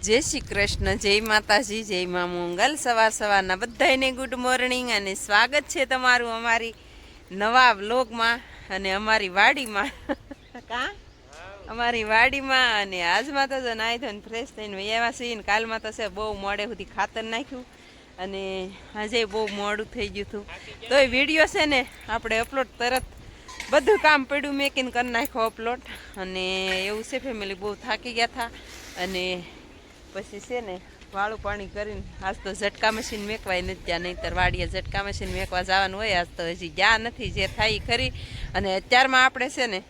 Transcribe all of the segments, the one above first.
જય શ્રી કૃષ્ણ જય માતાજી જય મા મંગલ. સવાર સવારના બધાને ગુડ મોર્નિંગ અને સ્વાગત છે તમારું અમારી નવા વ્લોગમાં અને અમારી વાડીમાં. કા? અમારી વાડીમાં અને આજમાં તો જો નાહી ધોઈને ફ્રેશ થઈને વૈયાવા છીએ ને કાલમાં તો છે બહુ મોડે સુધી ખાતર નાખ્યું અને આજે બહુ મોડું થઈ ગયું હતું. તો એ વીડિયો છે ને આપણે અપલોડ તરત બધું કામ પડ્યું મેકિંગ કરી નાખ્યો અપલોડ અને એવું છે ફેમિલી બહુ થાકી ગયા હતા અને પછી છે ને વાળું પાણી કરીને આજ તો ઝટકા મશીન મેકવાય નથી ત્યાં નહીંતર વાડીએ ઝટકા મશીન મેકવા જવાનું હોય આજ તો હજી ગયા નથી જે થાય ખરી. અને અત્યારમાં આપણે છે ને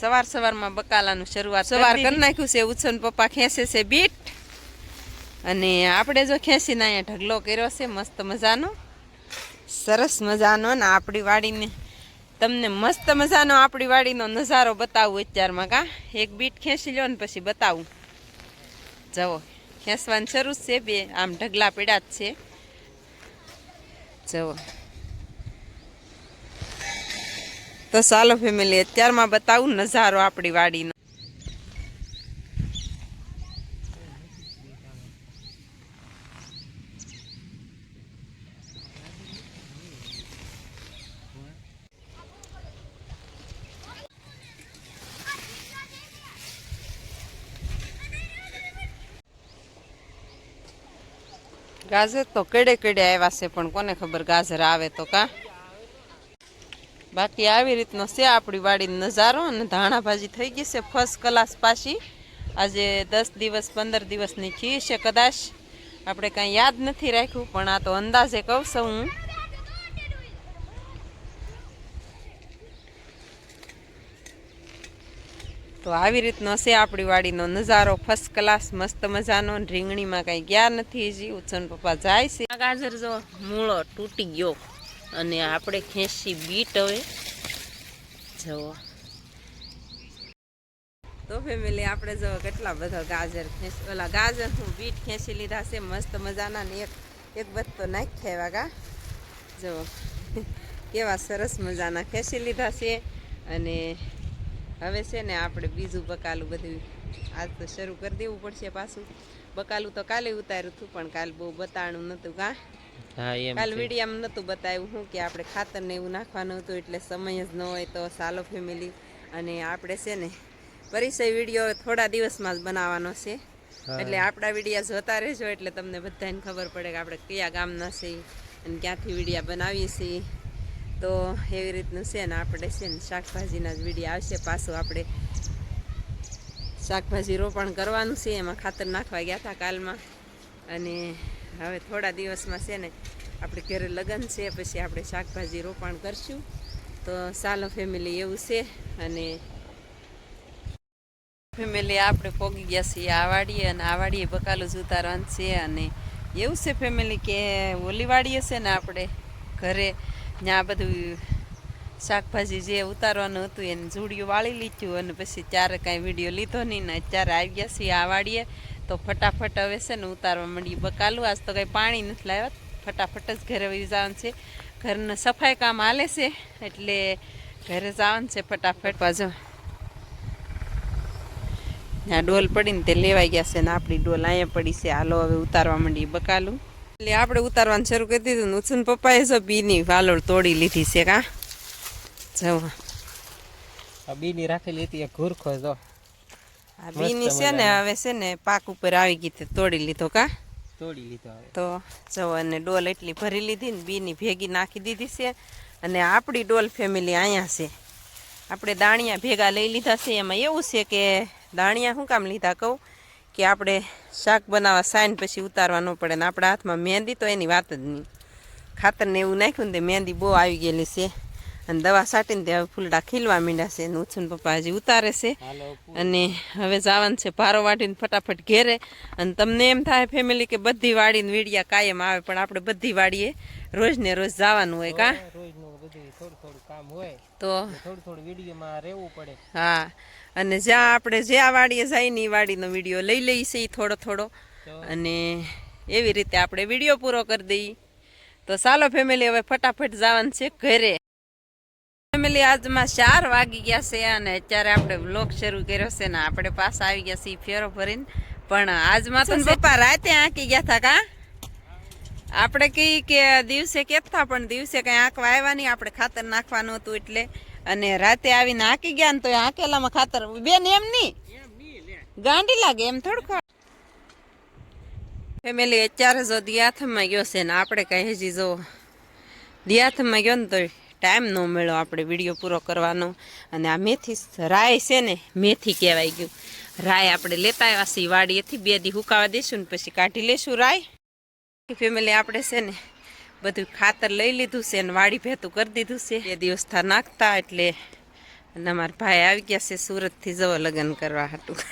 સવાર સવારમાં બકાલાનું શરૂઆત સવાર કરી નાખ્યું છે ઉછન પપ્પા ખેંચે છે બીટ. અને આપણે જો ખેંચીને અહીંયા ઢગલો કર્યો છે મસ્ત મજાનો. સરસ મજાનો ને આપણી વાડીને. તમને મસ્ત મજાનો આપણી વાડીનો નજારો બતાવું અત્યારમાં કા. એક બીટ ખેંચી લ્યો ને પછી બતાવું. જવો. ખેંચવાનું શરૂ છે, બે આમ ઢગલા પીડા જ છે. જવો તો ચાલો ફેમિલી અત્યારમાં બતાવું નજારો આપણી વાડીનો. ગાજર તો કેડે કેડે આવ્યા છે, પણ કોને ખબર ગાજર આવે તો કા? બાકી આવી રીતનો છે આપણી વાડીનો નજારો અને ધાણા ભાજી થઈ ગઈ છે ફર્સ્ટ ક્લાસ પાછી. આજે દસ દિવસ, પંદર દિવસની ખી છે કદાચ. આપણે કાંઈ યાદ નથી રાખ્યું, પણ આ તો અંદાજે કહું છું હું. તો આવી રીતનો છે આપણી વાડીનો નજારો. ફર્સ્ટ ક્લાસ મસ્ત મજાનો રીંગણીમાં કાંઈ ગયા નથી હજી. ઉછન પપ્પા જાય છે. ગાજર જો મૂળો તૂટી ગયો અને આપણે ખેંચી બીટ હવે. જવો તો ફેમિલી આપણે જો કેટલા બધા ગાજર ખેંચ ઓલા ગાજર હું બીટ ખેંચી લીધા છે. મસ્ત મજાના ને એક એક બધો નાખ્યા એવા ગા. જો કેવા સરસ મજાના ખેંચી લીધા છે. અને હવે છે ને આપણે બીજું બકાલું બધું આજ તો શરૂ કરી દેવું પડશે પાછું. બકાલું તો કાલે ઉતાર્યું હતું પણ કાલ બહુ બતાણું નહોતું કા કાલ. વિડીયામાં નહોતું બતાવ્યું હું કે આપણે ખાતર ને એવું નાખવાનું હતું એટલે સમય જ ન હોય તો સાલો ફેમિલી. અને આપણે છે ને પરિચય વીડિયો થોડા દિવસમાં જ બનાવવાનો છે. એટલે આપણા વિડીયા જોતા રહેજો એટલે તમને બધાને ખબર પડે કે આપણે કયા ગામના છીએ અને ક્યાંથી વિડીયા બનાવીએ છીએ. તો એવી રીતનું છે ને આપણે છે ને શાકભાજીના જ વીડિયો આવશે પાછું આપણે શાકભાજી રોપણ કરવાનું છે. એમાં ખાતર નાખવા ગયા હતા કાલમાં. અને હવે થોડા દિવસમાં છે ને આપણે ઘરે લગ્ન છે, પછી આપણે શાકભાજી રોપણ કરશું. તો સાલો ફેમિલી એવું છે અને ફેમિલી આપણે પોગી ગયા છીએ આવાડીએ અને આવાડીએ વાડીએ બકાલું જ ઉતારવાનું છે. અને એવું છે ફેમિલી કે ઓલીવાડીએ છે ને આપણે ઘરે ત્યાં બધું શાકભાજી જે ઉતારવાનું હતું, એને ઝૂડિયું વાળી લીધું અને પછી ત્યારે કાંઈ વીડિયો લીધો નહીં ને અત્યારે આવી ગયા છીએ આ વાડીએ. તો ફટાફટ હવે છે ને ઉતારવા માંડીએ. બકાલું આજ તો કંઈ પાણી નથી લાવ્યા. ફટાફટ જ ઘરે વહી જવાનું છે. ઘરનું સફાઈ કામ હાલે છે, એટલે ઘરે જવાનું છે ફટાફટ પાછો. ત્યાં ડોલ પડીને તે લેવાઈ ગયા છે ને આપણી ડોલ અહીંયા પડી છે. હાલો હવે ઉતારવા માંડી બકાલું. એટલે આપણે ઉતારવાનું શરૂ કરી દીધું. ઉછન પપ્પાએ જો બીની વાલોળ તોડી લીધી છે કા? જવા બીની રાખેલી હતી ઘૂરખો જો. આ બીની છે ને હવે છે ને પાક ઉપર આવી ગઈ તે તોડી લીધો કા? તોડી લીધો તો જો અને ડોલ એટલી ભરી લીધી ને બીની ભેગી નાખી દીધી છે. અને આપણી ડોલ ફેમિલી અહીંયા છે. આપણે દાણિયા ભેગા લઈ લીધા છે. એમાં એવું છે કે દાણિયા શું કામ લીધા કહું? કે આપણે શાક બનાવવા સાઈન પછી ઉતારવા ન પડે ને આપણા હાથમાં મહેંદી તો એની વાત જ નહીં. ખાતરને એવું નાખ્યું ને તે મહેંદી બહુ આવી ગયેલી છે. અને દવા છાંટીને તે હવે ફૂલડા ખીલવા માંડ્યા છે ને ઉછન પપ્પા હજી ઉતારે છે. અને હવે જવાનું છે ભારો વાટીને ફટાફટ ઘેરે. અને તમને એમ થાય ફેમિલી કે બધી વાડીને વીડિયા કાયમ આવે પણ આપણે બધી વાડીએ રોજ ને રોજ જવાનું હોય કા? રોજ બધું થોડું થોડું કામ હોય. તો થોડું થોડું વિડીયોમાં રહેવું પડે. હા. અને જ્યાં આપણે જ્યાં વાડીએ જાય ને એ વાડીનો વીડિયો લઈ લઈએ છીએ થોડો થોડો. અને એવી રીતે આપણે વીડિયો પૂરો કરી દઈએ. તો ચાલો ફેમિલી હવે ફટાફટ જવાનું છે ઘરે. ફેમિલી આજમાં ચાર વાગી ગયા છે અને અત્યારે આપણે વ્લોગ શરૂ કર્યો છે ને આપણે પાછા આવી ગયા છીએ ફેરો ભરીને. પણ આજમાં તો પપ્પા રાતે આંકી ગયા હતા કા? આપણે કહી કે દિવસે કેતા પણ દિવસે કઈ આંકવા આવ્યા નહીં. આપણે ખાતર નાખવાનું હતું એટલે અને રાતે આવીને આંકી ગયા ને તો હાંકેલામાં ખાતર બેન, એમ નહીં ગાંડી લાગે, એમ થોડુંક ફેમિલી અત્યારે જો દિયાથમાં ગયો છે ને, આપણે કઈ હજી જો દિયાથમાં ગયો ને તો ટાઈમ ન મળ્યો આપણે વીડિયો પૂરો કરવાનો. અને આ મેથી રાય છે ને, મેથી કહેવાય ગયું. રાય આપણે લેતા આવ્યા છીએ વાડીએથી, બે દી હુકાવા દઈશું ને પછી કાઢી લેશું રાય. ફેમિલી આપણે છે ને બધું ખાતર લઈ લીધું છે અને વાડી ભેતું કરી દીધું છે. બે દિવસ થા નાખતા એટલે અને અમારા ભાઈ આવી ગયા છે સુરતથી જવો લગ્ન કરવા હતું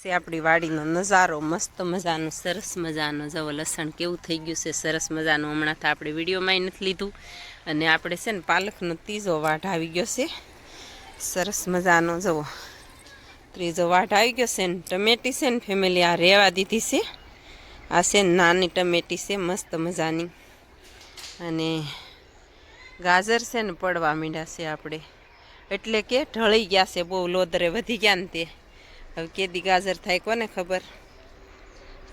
છે આપણી વાડીનો નજારો, મસ્ત મજાનો, સરસ મજાનો. જવો લસણ કેવું થઈ ગયું છે, સરસ મજાનું. હમણાં તો આપણે વિડીયોમાં નથી લીધું. અને આપણે છે ને પાલકનો ત્રીજો વાઢ આવી ગયો છે. સરસ મજાનો જવો ત્રીજો વાઢ આવી ગયો છે ને. ટમેટી છે ને ફેમિલી આ રેવા દીધી છે. આ છે નાની ટમેટી છે, મસ્ત મજાની. અને ગાજર છે ને પડવા માંડ્યા છે આપણે. એટલે કે ઢળી ગયા છે, બહુ લોદરે વધી ગયા ને તે. હવે કેદી ગાજર થાય કોને ખબર?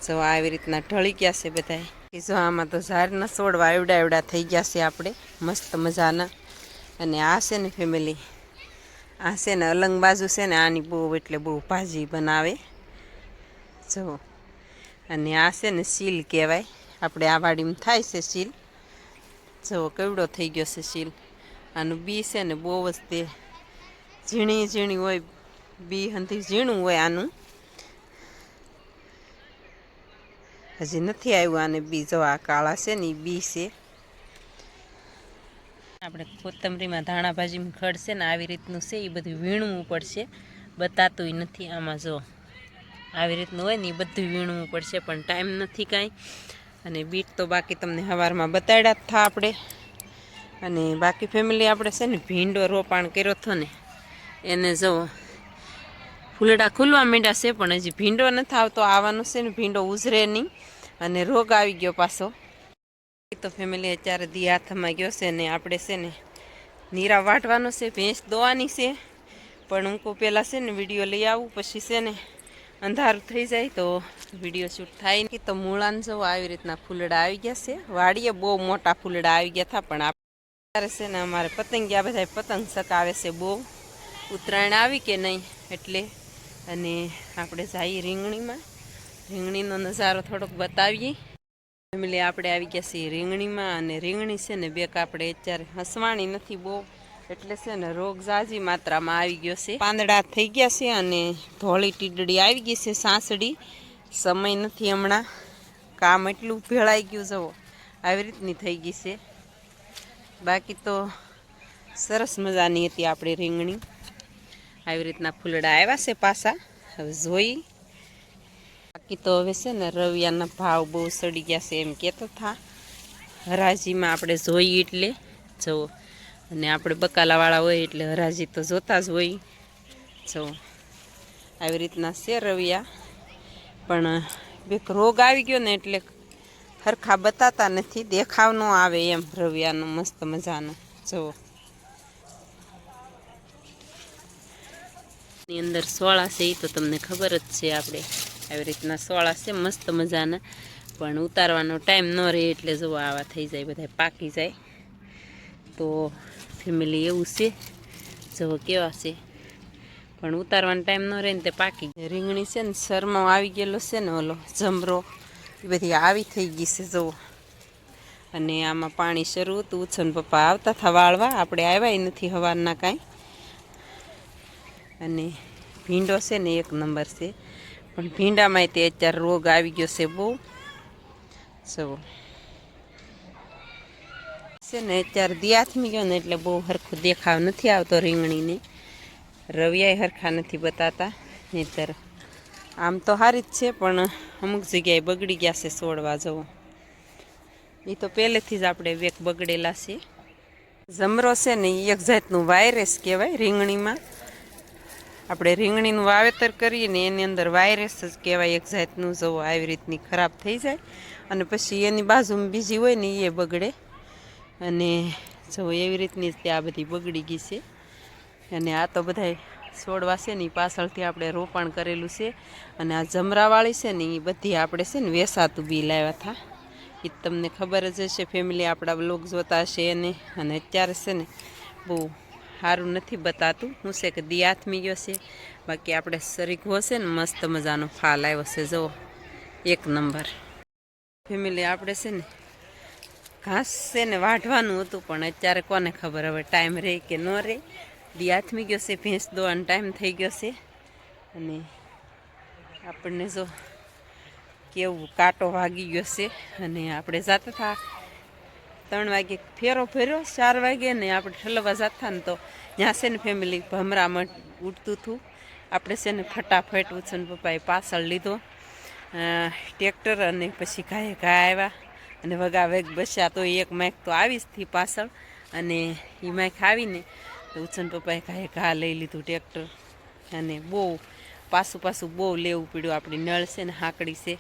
જો આવી રીતના ઢળી ગયા છે બધા જો આમાં તો ઝાડના છોડવા, એવડા એવડા થઈ ગયા છે આપણે, મસ્ત મજાના. અને આ છે ને ફેમિલી આ છે ને અલંગ બાજુ છે ને, આની બહુ એટલે બહુ ભાજી બનાવે. જો અને આ છે ને સીલ કહેવાય. આપણે આ વાડીમાં થાય છે સીલ. જો કેવડો થઈ ગયો છે સીલ. આનું બી છે ને બહુ જ તે ઝીણી ઝીણી હોય. બી હંથી ઝીણું હોય આનું. હજી નથી આવ્યું આને બી. જો આ કાળા છે ને એ બી છે. આપણે કોથમરીમાં ધાણા ભાજીમાં છે ને આવી રીતનું છે એ બધું વીણવું પડશે. બતાતું નથી આમાં, જો. આવી રીતનું હોય ને એ બધું વીણવું પડશે, પણ ટાઈમ નથી કાંઈ. અને બીટ તો બાકી તમને સવારમાં બતાડ્યા જ થા આપણે. અને બાકી ફેમિલી આપણે છે ને ભીંડો રોપાણ કર્યો હતો ને, એને જો ફૂલડા ખુલવા માંડ્યા છે, પણ હજી ભીંડો નથી આવતો, આવવાનો છે ને ભીંડો ઉઝરે નહીં. અને રોગ આવી ગયો પાછો. તો ફેમિલી અત્યારે દી હાથમાં ગયો છે ને આપણે છે ને નીરા વાટવાનો છે, ભેંસ દોવાની છે. પણ હું પહેલાં છે ને વીડિયો લઈ આવું, પછી છે ને અંધારું થઈ જાય તો વીડિયો શૂટ થાય નહીં. તો મૂળાને જો આવી રીતના ફૂલડા આવી ગયા છે. વાડીએ બહુ મોટા ફૂલડા આવી ગયા હતા, પણ અત્યારે છે ને અમારે પતંગિયા બધા પતંગ સકાવે છે બહુ. ઉત્તરાયણ આવી કે નહીં એટલે? અને આપણે જઈએ રીંગણીમાં. રીંગણીનો નજારો થોડોક બતાવીએ. ફેમિલી, આપણે આવી ગયા છીએ રીંગણીમાં અને રીંગણી છે ને બેક આપણે અત્યારે હસવાણી નથી બહુ. એટલે છે ને રોગ ઝાઝી માત્રામાં આવી ગયો છે. પાંદડા થઈ ગયા છે અને ધોળી ટીડડી આવી ગઈ છે સાંસડી સમય નથી હમણાં. કામ એટલું ભેળાઈ ગયું જવો આવી રીતની થઈ ગઈ છે. બાકી તો સરસ મજાની હતી આપણી રીંગણી. આવી રીતના ફૂલડા આવ્યા છે પાછા. હવે જોઈ. બાકી તો હવે છે ને રવિયાના ભાવ બહુ સડી ગયા છે એમ કહેતો થા. હરાજીમાં આપણે જોઈએ એટલે. જુઓ. અને આપણે બકાલાવાળા હોય એટલે હરાજી તો જોતા જ હોય. જો, આવી રીતના છે રવિયા. પણ એક રોગ આવી ગયો ને એટલે હરખા બતાતા નથી, દેખાવ ન આવે એમ રવિયાનો મસ્ત મજાનો. જુઓ ની અંદર સોળા છે એ તો તમને ખબર જ છે આપણે. આવી રીતના સોળા છે, મસ્ત મજાના. પણ ઉતારવાનો ટાઈમ ન રહે એટલે જો આવા થઈ જાય બધા પાકી જાય. તો ફેમિલી એવું છે. જો કેવા છે. પણ ઉતારવાનો ટાઈમ ન રહે ને તે પાકી રીંગણી છે ને શરમો આવી ગયેલો છે ને ઓલો જમરો, એ બધી આવી થઈ ગઈ છે જવો અને આમાં પાણી શરૂ હતું. ઉછન પપ્પા આવતા હતા વાળવા. આપણે આવ્યા નથી હવારના કાંઈ. અને ભીંડો છે ને એક નંબર છે. પણ ભીંડામાં તે અત્યારે રોગ આવી ગયો છે બહુ. જુઓ. છે ને, અત્યારે દિયાથમી ગયો ને એટલે બહુ સરખું દેખાવ નથી આવતો રીંગણીને. રવિયાય સરખા નથી બતાતા, નહીતર આમ તો સારી જ છે, પણ અમુક જગ્યાએ બગડી ગયા છે છોડવા જવો. એ તો પહેલેથી જ આપણે વેક બગડેલા છે. જમરો છે ને એ એક જાતનું વાયરસ કહેવાય રીંગણીમાં. આપણે રીંગણીનું વાવેતર કરીએ ને, એની અંદર વાયરસ જ કહેવાય એક જાતનું જવો આવી રીતની ખરાબ થઈ જાય. અને પછી એની બાજુમાં બીજી હોય ને એ બગડે. અને જો એવી રીતની જ તે આ બધી બગડી ગઈ છે. અને આ તો બધા છોડવા છે ને એ પાછળથી આપણે રોપણ કરેલું છે. અને આ જમરાવાળી છે ને એ બધી આપણે છે ને વેસાતું બી લાવ્યા હતા. એ તમને ખબર જ હશે ફેમિલી આપણા બ્લોગ જોતા હશે એને. અને અત્યારે છે ને બહુ સારું નથી બતાતું. હું છે કે દી આથમી ગયો છે. બાકી આપણે સરીખવો છે ને મસ્ત મજાનો ફાલ આવ્યો છે. જુઓ, એક નંબર. ફેમિલી આપણે છે ને ઘાસ છે ને વાઢવાનું હતું, પણ અત્યારે કોને ખબર? હવે ટાઈમ રહે કે ન રહે. દી આથમી ગયો છે, ભેંસ દોવાનો ટાઈમ થઈ ગયો છે. અને આપણને જો કેવું કાંટો વાગી ગયો છે. અને આપણે જતા હતા ત્રણ વાગે ફેરો ફેર્યો, ચાર વાગે ને આપણે ઠલવા જતા ને તો ત્યાં છે ને ફેમિલી ભમરામાં ઉઠતું હતું. આપણે છે ને ફટાફટ ઉછન પપ્પાએ પાછળ લીધો. ટ્રેક્ટર અને પછી ઘાએ ઘા આવ્યા. અને વગા વેગ બસ્યા તો એક માઇક તો આવી જ થી પાછળ. અને એ માઇક આવીને તો ઉછન પપ્પાએ ઘાએ ઘા લઈ લીધું ટ્રેક્ટર. અને બહુ પાછું પાછું બહુ લેવું પડ્યું. આપણી નળ છે ને હાકડી છે.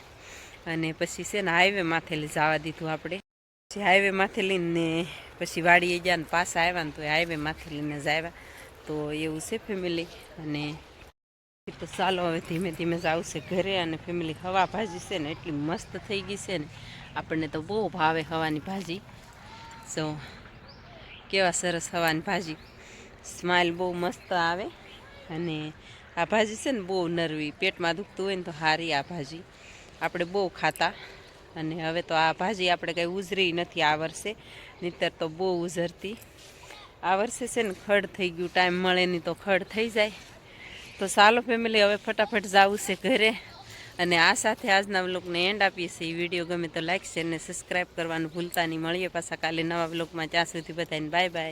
અને પછી છે ને હાઈવે માથે લઈ જવા દીધું આપણે. પછી હાઈવે માથે લઈને પછી વાડીએ ગયા ને પાછા આવ્યા ને તો હાઈવે માથે લઈને જ આવ્યા. તો એવું છે ફેમિલી અને તો ચાલો હવે ધીમે ધીમે જ આવશે ઘરે અને ફેમિલી હવા ભાજી છે ને એટલી મસ્ત થઈ ગઈ છે ને. આપણને તો બહુ ભાવે હવાની ભાજી. સો કેવા સરસ હવાની ભાજી. સ્માઇલ બહુ મસ્ત આવે અને આ ભાજી છે ને બહુ નરવી. પેટમાં દુખતું હોય ને તો સારી આ ભાજી. આપણે બહુ ખાતા અને હવે તો આ ભાજી આપણે કંઈ ઉજરી નથી આ વર્ષે. નહીતર તો બહુ ઉઝરતી આ વર્ષે છે ને ખડ થઈ ગયું. ટાઈમ મળે નહીં તો ખડ થઈ જાય. તો ચાલો ફેમિલી હવે ફટાફટ જવું છે ઘરે. અને આ સાથે આજના વ્લોગને એન્ડ આપીએ છીએ. વીડિયો ગમે તો લાઈક શેર ને સબસ્ક્રાઈબ કરવાનું ભૂલતા નહીં. મળીએ પાછા કાલે નવા વ્લોગમાં. ત્યાં સુધી બધાને બાય બાય